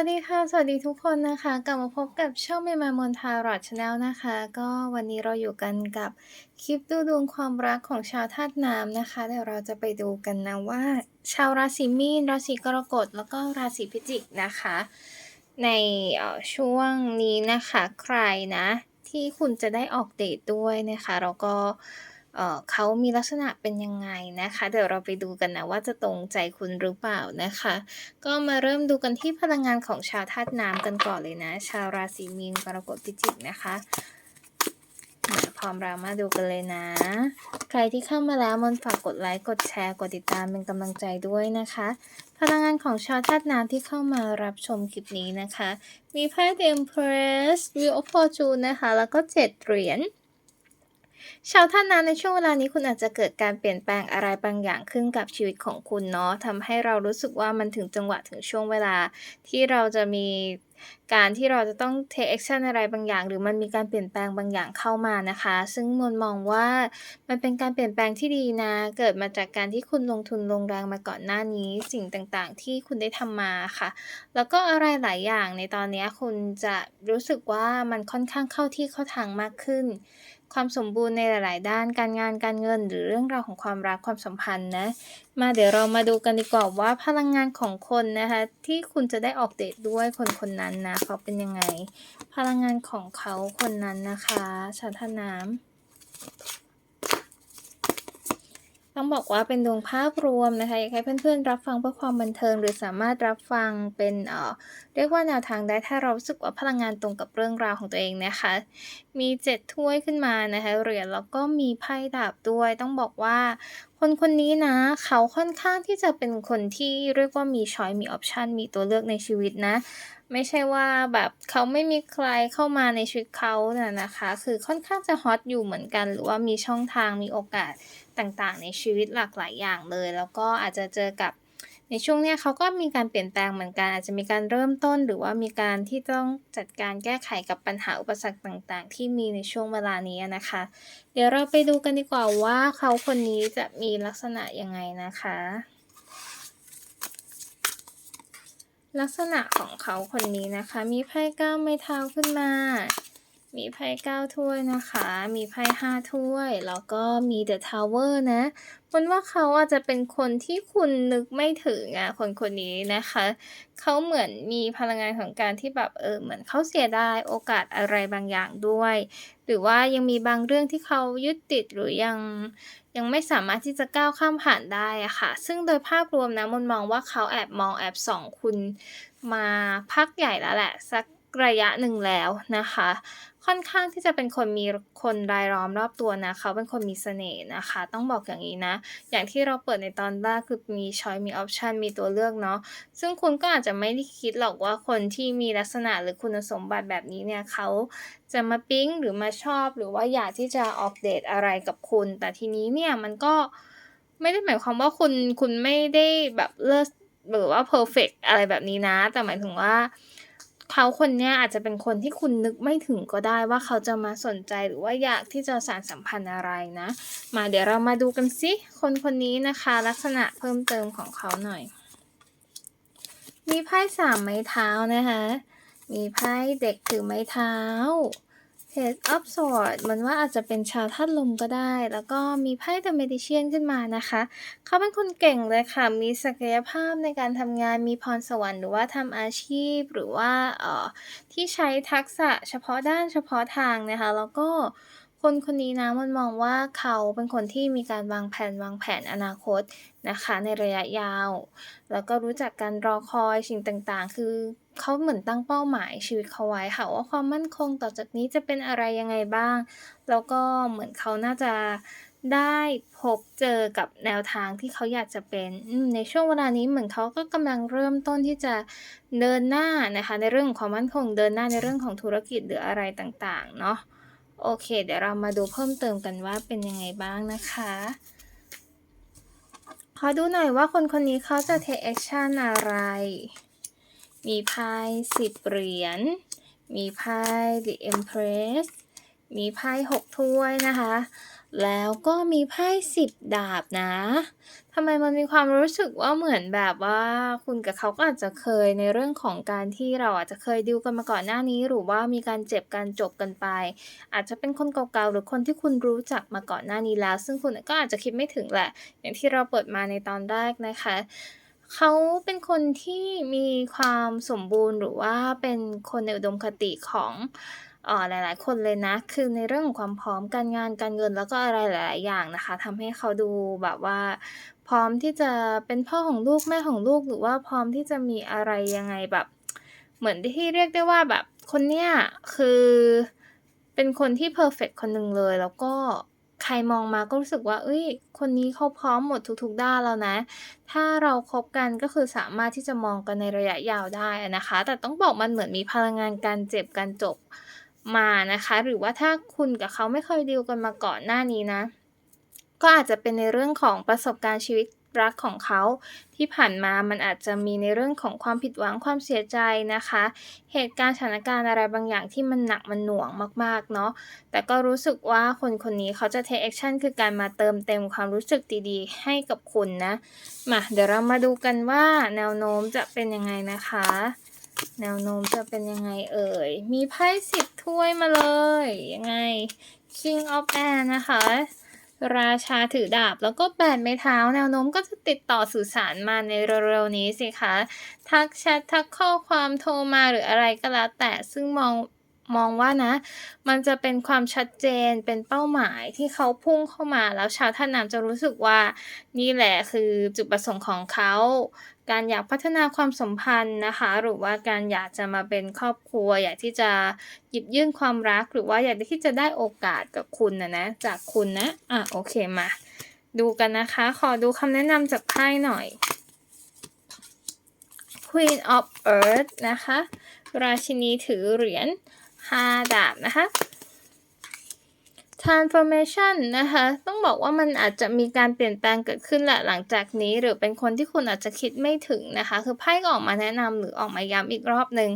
สวัสดีค่ะ สวัสดีทุกคนนะคะ กลับมาพบกับช่อง Mema Mon Tarot Channel นะคะ ก็วันนี้เราอยู่กันกับคลิปดูดวงความรักของชาวธาตุน้ำนะคะ เดี๋ยวเราจะไปดูกันนะว่า ชาวราศีมีน ราศีกรกฎ แล้วก็ราศีพิจิกนะคะ ในช่วงนี้นะคะ ใครนะ ที่คุณจะได้ออกเดทด้วยนะคะ แล้วก็ เออเขามีลักษณะเป็นยังไงนะคะ เดี๋ยวเราไปดูกันนะว่าจะตรงใจคุณหรือเปล่านะคะ ก็มาเริ่มดูกันที่พลังงานของชาวธาตุน้ำกันก่อนเลยนะ ชาวราศีมีนกรกฎพิจิกนะคะพร้อมเรามาดูกันเลยนะ ใครที่เข้ามาแล้วมนฝากกดไลค์ กดแชร์ กดติดตามเป็นกำลังใจด้วยนะคะ พลังงานของชาวธาตุน้ำที่เข้ามารับชมคลิปนี้นะคะ มีไพ่ The Empress Wheel of Fortune นะคะ แล้วก็เจ็ดเหรียญ ชาวท่านนั้นในช่วงเวลานี้คุณอาจจะเกิดการเปลี่ยนแปลงอะไรบางอย่างขึ้นกับชีวิตของคุณเนาะทำให้เรารู้สึกว่ามันถึงจังหวะถึงช่วงเวลา ที่เราจะมีการที่เราจะต้อง take action อะไรบางอย่าง หรือมันมีการเปลี่ยนแปลงบางอย่างเข้ามานะคะ ซึ่งมนมองว่ามันเป็นการเปลี่ยนแปลงที่ดีนะ เกิดมาจากการที่คุณลงทุนลงแรงมาก่อนหน้านี้สิ่งต่างๆ ที่คุณได้ทำมาค่ะ แล้วก็อะไรหลายอย่างในตอนนี้คุณจะรู้สึกว่ามันค่อนข้างเข้าที่เข้าทางมากขึ้น ความสมบูรณ์ในหลาย ๆ ด้าน การงาน การเงิน หรือเรื่องราวของความรักความสัมพันธ์นะ มาเดี๋ยวเรามาดูกันดีกว่าว่าพลังงานของคนนะคะ ที่คุณจะได้ออกเดทด้วยคนคนนั้นนะ เขาเป็นยังไง พลังงานของเขาคนนั้นนะคะชาทน้ำ ต้องบอกว่าเป็นดวงภาพรวมนะคะ อยากให้เพื่อนๆรับฟังเพื่อความบันเทิง หรือสามารถรับฟังเป็นเอ่อเรียกว่าแนวทางได้ถ้าเรารู้สึกว่าพลังงานตรงกับเรื่องราวของตัวเองนะคะ มีเจ็ดถ้วยขึ้นมานะคะเหรียญแล้วก็มีไพ่ดาบด้วย ต้องบอกว่า คนคนนี้นะ เขาค่อนข้างที่จะเป็นคนที่เรียกว่ามีช้อยมีออปชันมีตัวเลือกในชีวิตนะ ไม่ใช่ว่าแบบเขาไม่มีใครเข้ามาในชีวิตเขาน่ะนะคะ คือค่อนข้างจะฮอตอยู่เหมือนกัน หรือว่ามีช่องทางมีโอกาสต่างๆ ในชีวิตหลากหลายอย่างเลย แล้วก็อาจจะเจอกับ ในช่วงเนี้ยเขาก็มีการเปลี่ยนแปลงเหมือนกัน อาจจะมีการเริ่มต้น หรือว่ามีการที่ต้องจัดการแก้ไขกับปัญหาอุปสรรคต่างๆ ที่มีในช่วงเวลานี้นะคะ เดี๋ยวเราไปดูกันดีกว่าว่าเขาคนนี้จะมีลักษณะยังไงนะคะ ลักษณะของเขาคนนี้นะคะ มีไพ่เก้าไม้เท้าขึ้นมา มีไพ่เก้าถ้วยนะคะ มีไพ่ห้าถ้วย แล้วก็มีเดอะทาวเวอร์นะมันว่าเขาอาจจะเป็นคนที่คุณนึกไม่ถึงอะคนคนนี้นะคะ เขาเหมือนมีพลังงานของการที่แบบเออเหมือนเขาเสียดายโอกาสอะไรบางอย่างด้วย หรือว่ายังมีบางเรื่องที่เขายึดติดหรือยังยังไม่สามารถที่จะก้าวข้ามผ่านได้อะค่ะ ซึ่งโดยภาพรวมนะมนมองว่าเขาแอบมองแอบส่องคุณมาพักใหญ่แล้วแหละสัก ระยะหนึ่งแล้วนะคะ ค่อนข้างที่จะเป็นคนมีคนรายล้อมรอบตัวนะเขาเป็นคนมีเสน่ห์นะคะ ต้องบอกอย่างนี้นะ อย่างที่เราเปิดในตอนแรกคือมีช้อยมีออปชันมีตัวเลือกเนาะซึ่งคุณก็อาจจะไม่ได้คิดหรอกว่าคนที่มีลักษณะหรือคุณสมบัติแบบนี้เนี่ยเขาจะมาปิ๊งหรือมาชอบหรือว่าอยากที่จะออกเดทอะไรกับคุณ แต่ทีนี้เนี่ยมันก็ไม่ได้หมายความว่าคุณคุณไม่ได้แบบเลิศหรือว่าเพอร์เฟกอะไรแบบนี้นะ แต่หมายถึงว่า เขาคนเนี้ยอาจจะเป็นคนที่คุณนึกไม่ถึงก็ได้ว่าเขาจะมาสนใจหรือว่าอยากที่จะสารสัมพันธ์อะไรนะ มาเดี๋ยวเรามาดูกันสิคนคนนี้นะคะ ลักษณะเพิ่มเติมของเขาหน่อย มีไพ่สามไม้เท้านะคะ มีไพ่เด็กถือไม้เท้า Page of Swords มันว่าอาจจะเป็นชาวธาตุลมก็ได้ แล้วก็มีไพ่ The Magician ขึ้นมานะคะ เขาเป็นคนเก่งเลยค่ะ มีศักยภาพในการทำงาน มีพรสวรรค์หรือว่าทำอาชีพ หรือว่าเอ่อที่ใช้ทักษะเฉพาะด้านเฉพาะทางนะคะ แล้วก็ คนคนนี้นะมันมองว่าเขาเป็นคนที่มีการวางแผนวางแผนอนาคตนะคะ ในระยะยาว แล้วก็รู้จักการรอคอยสิ่งต่างๆ คือเขาเหมือนตั้งเป้าหมายชีวิตเขาไว้ค่ะว่าความมั่นคงต่อจากนี้จะเป็นอะไรยังไงบ้าง แล้วก็เหมือนเขาน่าจะได้พบเจอกับแนวทางที่เขาอยากจะเป็นในช่วงเวลานี้เหมือนเขาก็กำลังเริ่มต้นที่จะเดินหน้านะคะ ในเรื่องของความมั่นคงเดินหน้าในเรื่องของธุรกิจหรืออะไรต่างๆ เนาะ โอเค เดี๋ยวเรามาดูเพิ่มเติมกันว่าเป็นยังไงบ้างนะคะ ขอดูหน่อยว่าคนคนนี้เขาจะ take action อะไร มีไพ่สิบเหรียญ มีไพ่ The Empress มีไพ่หกถ้วยนะคะ แล้วก็มีไพ่สิบดาบนะทำไมมันมีความรู้สึกว่าเหมือนแบบว่าคุณกับเขาก็อาจจะเคยในเรื่องของการที่เราอาจจะเคยดีลกันมาก่อนหน้านี้ หรือว่ามีการเจ็บกันจบกันไป อาจจะเป็นคนเก่าๆหรือคนที่คุณรู้จักมาก่อนหน้านี้แล้ว ซึ่งคุณก็อาจจะคิดไม่ถึงแหละ อย่างที่เราเปิดมาในตอนแรกนะคะเขาเป็นคนที่มีความสมบูรณ์หรือว่าเป็นคนในอุดมคติของ หลาย ๆ คนเลยนะ คือในเรื่องของความพร้อมการงานการเงินแล้วก็อะไรหลาย ๆ อย่างนะคะทำให้เขาดูแบบว่า พร้อมที่จะเป็นพ่อของลูกแม่ของลูก หรือว่าพร้อมที่จะมีอะไรยังไงแบบ เหมือนที่เรียกได้ว่าแบบคนเนี้ยคือเป็นคนที่เพอร์เฟกคนหนึ่งเลย แล้วก็ใครมองมาก็รู้สึกว่าเฮ้ย คนนี้เขาพร้อมหมดทุกๆด้านแล้วนะ ถ้าเราคบกันก็คือสามารถที่จะมองกันในระยะยาวได้นะคะ แต่ต้องบอกมันเหมือนมีพลังงานการเจ็บการจบ มานะคะ หรือว่าถ้าคุณกับเขาไม่เคยดีลกันมาก่อนหน้านี้นะ ก็อาจจะเป็นในเรื่องของประสบการณ์ชีวิตรักของเขาที่ผ่านมามันอาจจะมีในเรื่องของความผิดหวังความเสียใจนะคะ เหตุการณ์สถานการณ์อะไรบางอย่างที่มันหนักมันหน่วงมากๆเนาะแต่ก็รู้สึกว่าคนคนนี้เขาจะ take action คือการมาเติมเต็มความรู้สึกดีๆ ให้กับคุณนะมาเดี๋ยวเรามาดูกันว่าแนวโน้มจะเป็นยังไงนะคะ แนวโน้มจะเป็นยังไงเอ่ย มีไพ่สิบถ้วยมาเลย ยังไง King of Air นะคะ ราชาถือดาบแล้วก็แปดไม้เท้า แนวโน้มก็จะติดต่อสื่อสารมาในเร็วๆนี้สิคะ ทักแชททักข้อความโทรมาหรืออะไรก็แล้วแต่ซึ่งมอง มองว่านะ มันจะเป็นความชัดเจนเป็นเป้าหมายที่เขาพุ่งเข้ามาแล้วชาวธาตุน้ำจะรู้สึกว่านี่แหละคือจุดประสงค์ของเขา การอยากพัฒนาความสัมพันธ์นะคะ หรือว่าการอยากจะมาเป็นครอบครัว อยากที่จะหยิบยื่นความรัก หรือว่าอยากที่จะได้โอกาสกับคุณนะนะ จากคุณนะ อ่าโอเคมา ดูกันนะคะ ขอดูคำแนะนำจากไพ่หน่อย Queen of Earth นะคะ ราชินีถือเหรียญ 5 ดาบนะคะ Transformation นะคะ ต้องบอกว่ามันอาจจะมีการเปลี่ยนแปลงเกิดขึ้นแหละหลังจากนี้ หรือเป็นคนที่คุณอาจจะคิดไม่ถึงนะคะ คือไพ่ก็ออกมาแนะนำหรือออกมาย้ำอีกรอบหนึ่ง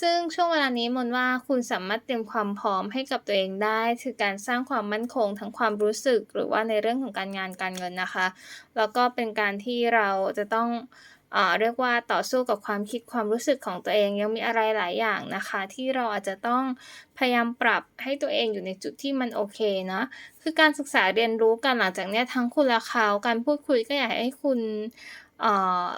ซึ่งช่วงเวลานี้มนว่าคุณสามารถเตรียมความพร้อมให้กับตัวเองได้คือการสร้างความมั่นคงทั้งความรู้สึก หรือว่าในเรื่องของการงานการเงินนะคะ แล้วก็เป็นการที่เราจะต้อง เรียกว่าต่อสู้กับความคิดความรู้สึกของตัวเองยังมีอะไรหลายอย่างนะคะ ที่เราอาจจะต้องพยายามปรับให้ตัวเองอยู่ในจุดที่มันโอเคเนาะคือการศึกษาเรียนรู้กันหลังจากเนี้ยทั้งคุณและเขาการพูดคุยก็อยากให้คุณเอ่อ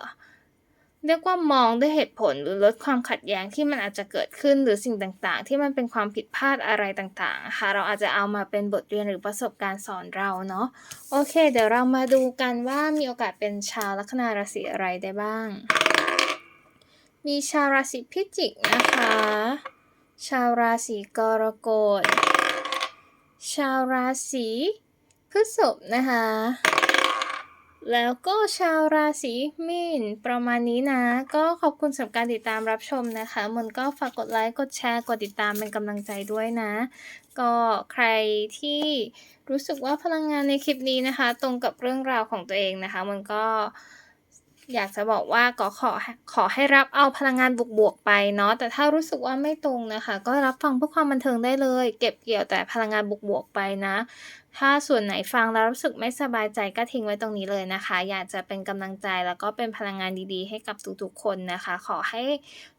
เรียกว่ามองด้วยเหตุผลหรือลดความขัดแย้งที่มันอาจจะเกิดขึ้นหรือสิ่งต่างๆ ที่มันเป็นความผิดพลาดอะไรต่างๆอะค่ะเราอาจจะเอามาเป็นบทเรียนหรือประสบการณ์สอนเราเนาะโอเค เดี๋ยวเรามาดูกันว่ามีโอกาสเป็นชาวลัคนาราศีอะไรได้บ้าง มีชาวราศีพิจิกนะคะ ชาวราศีกรกฎชาวราศีพฤษภนะคะ แล้วก็ชาวราศีมีนประมาณนี้นะ ก็ขอบคุณสำหรับการติดตามรับชมนะคะ มันก็ฝากกดไลค์ กดแชร์ กดติดตามเป็นกำลังใจด้วยนะ ก็ใครที่รู้สึกว่าพลังงานในคลิปนี้นะคะ ตรงกับเรื่องราวของตัวเองนะคะ มันก็อยากจะบอกว่าก็ขอขอให้รับเอาพลังงานบวกๆไปเนาะแต่ถ้ารู้สึกว่าไม่ตรงนะคะ ก็รับฟังเพื่อความบันเทิงได้เลย เก็บเกี่ยวแต่พลังงานบวกๆไปนะ ถ้าส่วนไหนฟังแล้วรู้สึกไม่สบายใจก็ทิ้งไว้ตรงนี้เลยนะคะ อยากจะเป็นกำลังใจแล้วก็เป็นพลังงานดีๆ ให้กับทุกๆคนนะคะ ขอให้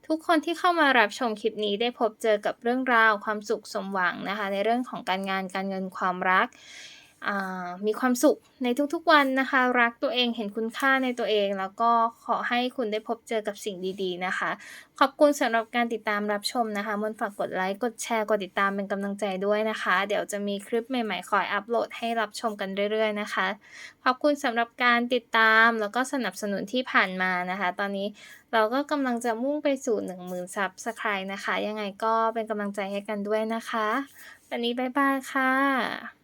ทุกคนที่เข้ามารับชมคลิปนี้ได้พบเจอกับเรื่องราวความสุขสมหวังนะคะ ในเรื่องของการงานการเงินความรัก มีความสุขในทุกๆวันนะคะ รักตัวเองเห็นคุณค่าในตัวเอง แล้วก็ขอให้คุณได้พบเจอกับสิ่งดีๆนะคะ ขอบคุณสำหรับการติดตามรับชมนะคะมนฝากกดไลค์กดแชร์กดติดตามเป็นกำลังใจด้วยนะคะ เดี๋ยวจะมีคลิปใหม่ๆคอยอัปโหลดให้รับชมกันเรื่อยๆนะคะ ขอบคุณสำหรับการติดตามแล้วก็สนับสนุนที่ผ่านมานะคะ ตอนนี้เราก็กำลังจะมุ่งไปสู่10,000ซับสไคร์นะคะ ยังไงก็เป็นกำลังใจให้กันด้วยนะคะวันนี้บ๊ายบายค่ะ